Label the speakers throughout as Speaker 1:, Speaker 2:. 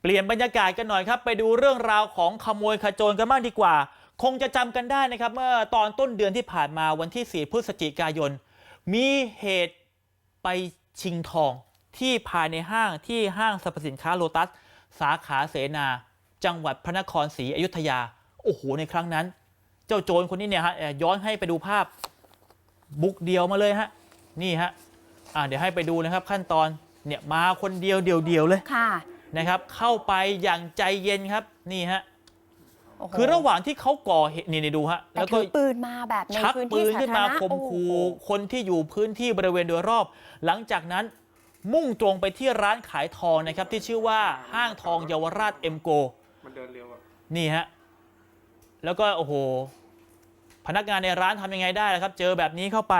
Speaker 1: เปลี่ยนบรรยากาศกันหน่อยครับ ไปดูเรื่องราวของขโมยขโจรกันบ้างดีกว่า คงจะจำกันได้นะครับ เมื่อตอนต้นเดือนที่ผ่านมาวันที่ 4 พฤศจิกายน มีเหตุไปชิงทองที่ภายในห้างที่ห้างสรรพสินค้าโลตัส สาขาเสนา จังหวัดพระนครศรีอยุธยา โอ้โห ในครั้งนั้น เจ้าโจรคนนี้เนี่ยฮะย้อนให้ไปดูภาพบุกเดียวมาเลยฮะนี่ฮะอ่าเดี๋ยวให้ไปดูนะครับขั้นตอนเนี่ยมาคนเดียวเดียวๆเลย
Speaker 2: ค่ะ
Speaker 1: นะครับ เข้าไปอย่างใจเย็นครับนี่ฮะ
Speaker 2: โโห
Speaker 1: คือระหว่างที่เขาก่อเหตุนี่นี่ดูฮะ
Speaker 2: แต่
Speaker 1: แล้วก็
Speaker 2: ถือปืนมาแบบใน
Speaker 1: ชัก
Speaker 2: พื้น
Speaker 1: ปื
Speaker 2: ที่
Speaker 1: น
Speaker 2: สา
Speaker 1: ขึ้น
Speaker 2: ธาร
Speaker 1: มา
Speaker 2: ณะ
Speaker 1: ข่ม
Speaker 2: โอ้โห
Speaker 1: ขู่คนที่อยู่พื้นที่บริเวณโดยรอบ หลังจากนั้นมุ่งตรงไปที่ร้านขายทองนะครับ ที่ชื่อว่าห้างทองเยาวราชเอ็มโก
Speaker 3: มันเดินเร็วอะ
Speaker 1: นี่ฮะ แล้วก็โอ้โห พนักงานในร้านทำยังไงได้ล่ะครับ เจอแบบนี้เข้าไป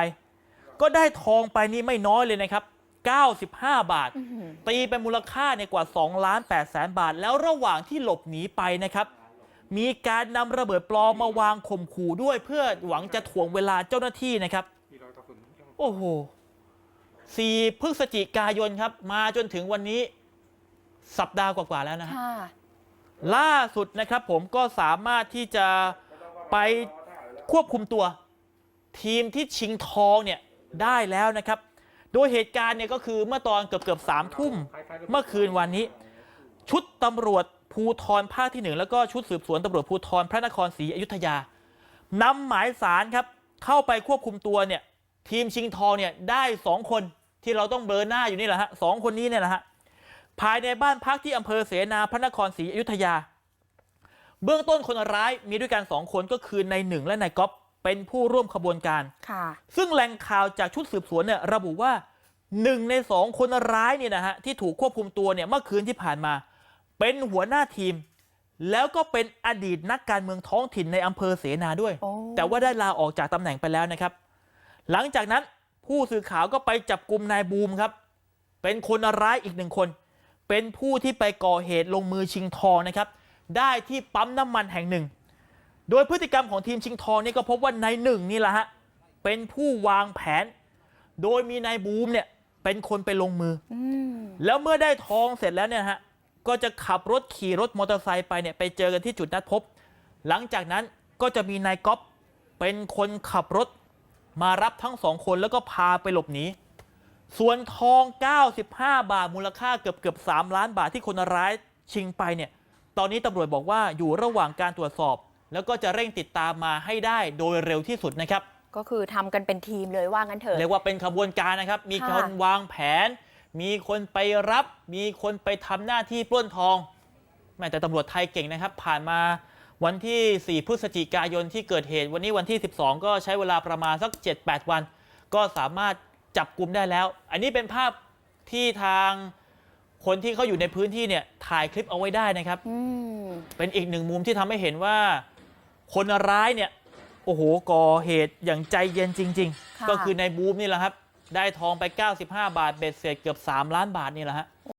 Speaker 1: ก็ได้ทองไปนี่ไม่น้อยเลยนะครับ 95 บาท
Speaker 2: อื้อหือ
Speaker 1: ตีเป็นมูลค่าเนี่ยกว่า 2 ล้าน8แสนบาท แล้วระหว่างที่หลบหนีไปนะครับ มีการนำระเบิดปลอมมาวางข่มขู่ด้วยเพื่อหวังจะถ่วงเวลาเจ้าหน้าที่นะครับ
Speaker 3: มีรอยกระสุน
Speaker 1: โอ้โห 4 พฤศจิกายนครับ มาจนถึงวันนี้สัปดาห์กว่า ๆ แล้วนะฮะ
Speaker 2: ค่ะ
Speaker 1: ล่าสุดนะครับผมก็สามารถที่จะไปควบคุมตัว ทีมที่ชิงทองเนี่ยได้แล้วนะครับ โดยเหตุการณ์เนี่ยก็คือเมื่อตอนเกือบเกือบสามทุ่มเมื่อคืนวันนี้ ชุดตำรวจภูทรภาคที่หนึ่งแล้วก็ชุดสืบสวนตำรวจภูทรพระนครศรีอยุธยานำหมายสารครับเข้าไปควบคุมตัวเนี่ยทีมชิงทองเนี่ยได้สองคนที่เราต้องเบลอหน้าอยู่นี่แหละฮะสองคนนี้เนี่ยแหละฮะภายในบ้านพักที่อำเภอเสนาพระนครศรีอยุธยา เบื้องต้นคนร้ายมีด้วยกันสองคนก็คือนายหนึ่งและนายก๊อฟ เป็นผู้ร่วมขบวนการ
Speaker 2: ค่ะ
Speaker 1: ซึ่งแหล่งข่าวจากชุดสืบสวนเนี่ยระบุว่าหนึ่งในสองคนร้ายเนี่ยนะฮะที่ถูกควบคุมตัวเนี่ยเมื่อคืนที่ผ่านมา เป็นหัวหน้าทีม แล้วก็เป็นอดีตนักการเมืองท้องถิ่นในอำเภอเสนาด้วย
Speaker 2: โอ้
Speaker 1: แต่ว่าได้ลาออกจากตำแหน่งไปแล้วนะครับ หลังจากนั้นผู้สื่อข่าวก็ไปจับกลุ่มนายบูมครับ เป็นคนร้ายอีกหนึ่งคน เป็นผู้ที่ไปก่อเหตุลงมือชิงทองนะครับ ได้ที่ปั๊มน้ำมันแห่งหนึ่ง โดยพฤติกรรมของทีมชิงทองนี่ก็พบว่านายหนึ่งนี่แหละฮะเป็นผู้วางแผน โดยมีนายบูมเนี่ยเป็นคนไปลงมือ
Speaker 2: อืม
Speaker 1: แล้วเมื่อได้ทองเสร็จแล้วเนี่ยฮะก็จะขับรถขี่รถมอเตอร์ไซค์ไปเนี่ยไปเจอกันที่จุดนัดพบ หลังจากนั้นก็จะมีนายก๊อฟเป็นคนขับรถมารับทั้งสองคนแล้วก็พาไปหลบหนีส่วนทอง 95 บาทมูลค่าเกือบเกือบ3ล้านบาทที่คนร้ายชิงไปเนี่ย ตอนนี้ตำรวจบอกว่าอยู่ระหว่างการตรวจสอบ แล้วก็จะเร่งติดตามมาให้ได้โดยเร็วที่สุดนะครับ
Speaker 2: ก็คือทำกันเป็นทีมเลยว่างั้นเถอะ
Speaker 1: เรียกว่าเป็นขบวนการนะครับ มี
Speaker 2: ค่ะ
Speaker 1: คนวางแผน มีคนไปรับ มีคนไปทำหน้าที่ปล้นทองแม้แต่ตำรวจไทยเก่งนะครับ ผ่านมาวันที่ 4 พฤศจิกายนที่เกิดเหตุ วันนี้วันที่ 12 ก็ใช้เวลาประมาณสัก 7-8 วัน ก็สามารถจับกลุ่มได้แล้ว อันนี้เป็นภาพที่ทางคนที่เขาอยู่ในพื้นที่เนี่ยถ่ายคลิปเอาไว้ได้นะครับ
Speaker 2: อืม
Speaker 1: เป็นอีกหนึ่งมุมที่ทำให้เห็นว่า คนร้ายเนี่ยโอ้โหก่อเหตุอย่างใจเย็นจริง
Speaker 2: ค่ะ
Speaker 1: ๆก็คือในบูมนี่แหละครับ ได้ทองไป 95 บาทเบ็ดเสร็จเกือบ 3 ล้านบาทนี่แหละฮะ